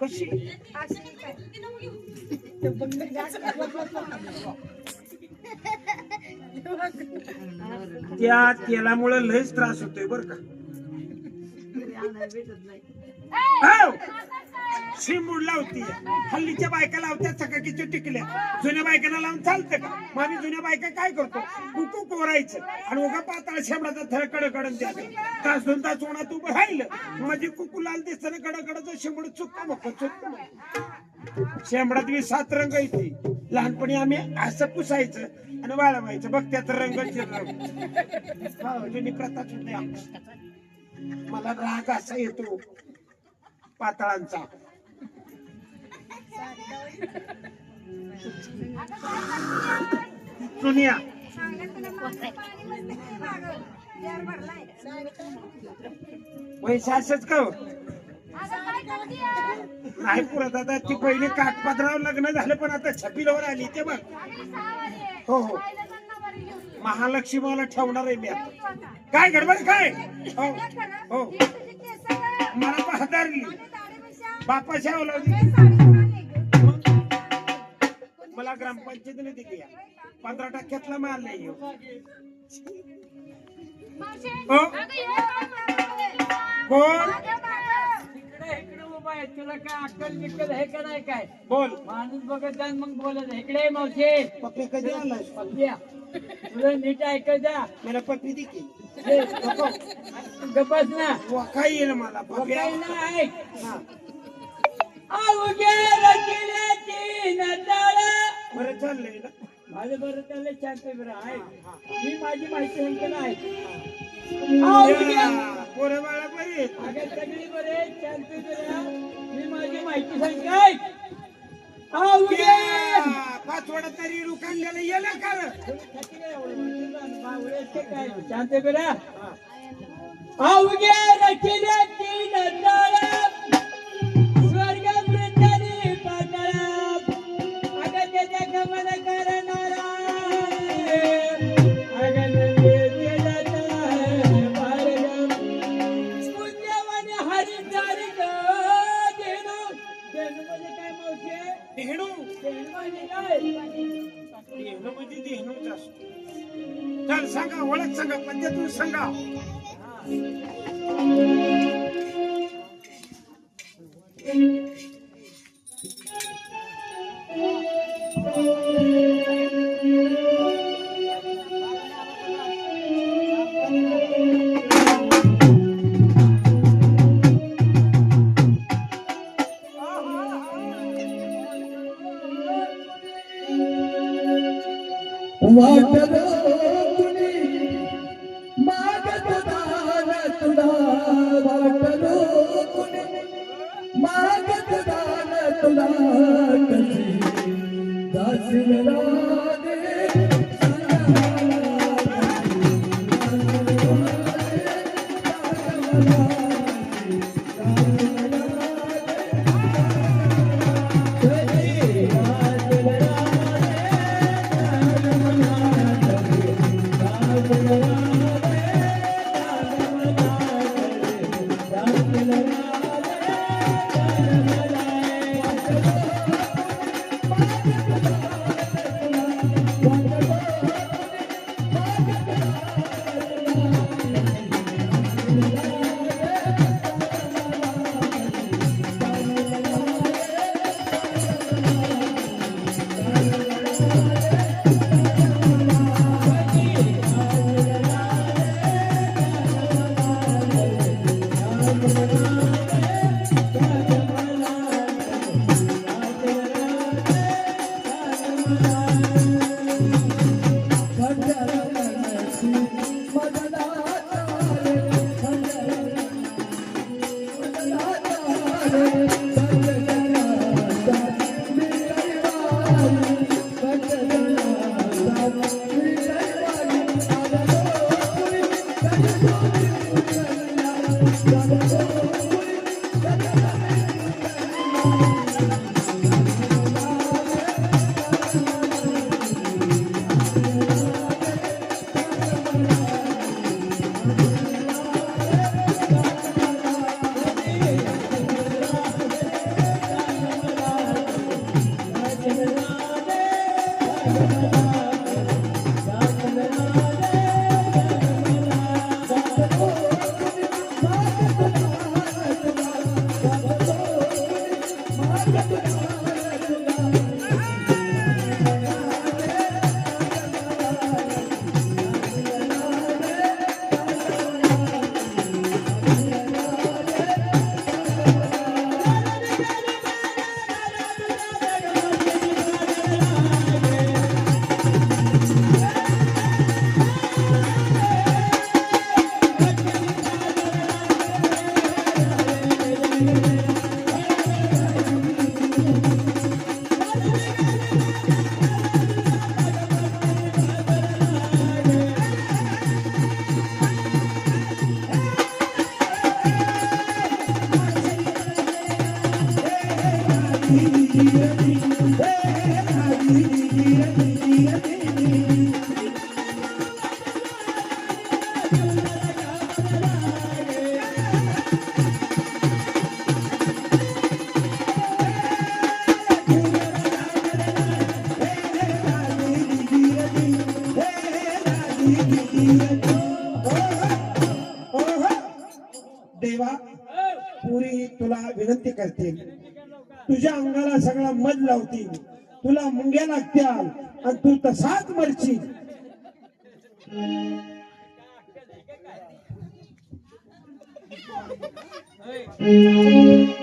कशी? त्या तेलामुळे लयच त्रास होतोय बर का. हो! शिमूड लावती हल्लीच्या बायका लावतात सकाळीच्या टिकल्या. जुन्या बायकांना लावून चालतं का? मग आम्ही जुन्या बायका काय करतो? कुकू कोरायचं आणि उगा पाताळ शेमडाचा थर कडकडून द्यायचं. तास दोन तास उन्हात उभं राहिलं म्हणजे कुकू लाल दिसतं कडकडचं शेंबड चुकतो मग चुकतो शेंबडात मी सात रंग येते. लहानपणी आम्ही असं पुसायचं आणि वाळवायचं. बघ त्यात रंग हो जुनी प्रथाच मला राग असा येतो पातळांचा. सुनिया. पैसे का हो? नाही पुरत आता ती पहिली कागपत्रावर लग्न झालं पण आता छपिलावर आली ते बघ. हो हो. महालक्ष्मी मला ठेवणार आहे मी आता. काय गडबड काय? हो हो. मला पाहतारली बापाच्या अवलादी मला ग्रामपंचायतीने दिली. पंधरा टक्क्यातला माल नाही हो. हो? कोण? तुला काय अक्कल बिक्कल हे का नाही काय? बोल. माणूस बघत जा मग बोलत. इकडे मावशे. पप्पी कधी आलाय पप्प्या तुला नीट ऐकत जा. मला पप्पी दे की. गप्पस ना. वाका येईल मला. काही ना ऐक हा. अवघे रचिल्याची नटाळा. बरं चाललंय ना? माझं बरं त्याला शांत बरं आहे. मी माझी माहिती सांगतो आहे. पोरं बाळा बरी. अगं सगळी बरे बरं मी माझी माहिती सांगताय अवघे या, पाचवडा तरी रुखांड्याला येलं का रे? शांत करा अवघे रचिल्याची नटाळा. स्वर्ग म्हणजे म्हणजे देहणूच असतो. चल सांगा ओळख सांगा पद्धतून सांगा. वाटत तुनी मागत दान तुला वाटत तुनी मागत Thank you. देवा पुरी तुला विनंती करते तुझ्या अंगाला सगळा मध लावतील तुला मुंग्या लागत्या आणि तू तसाच मरशील Hey.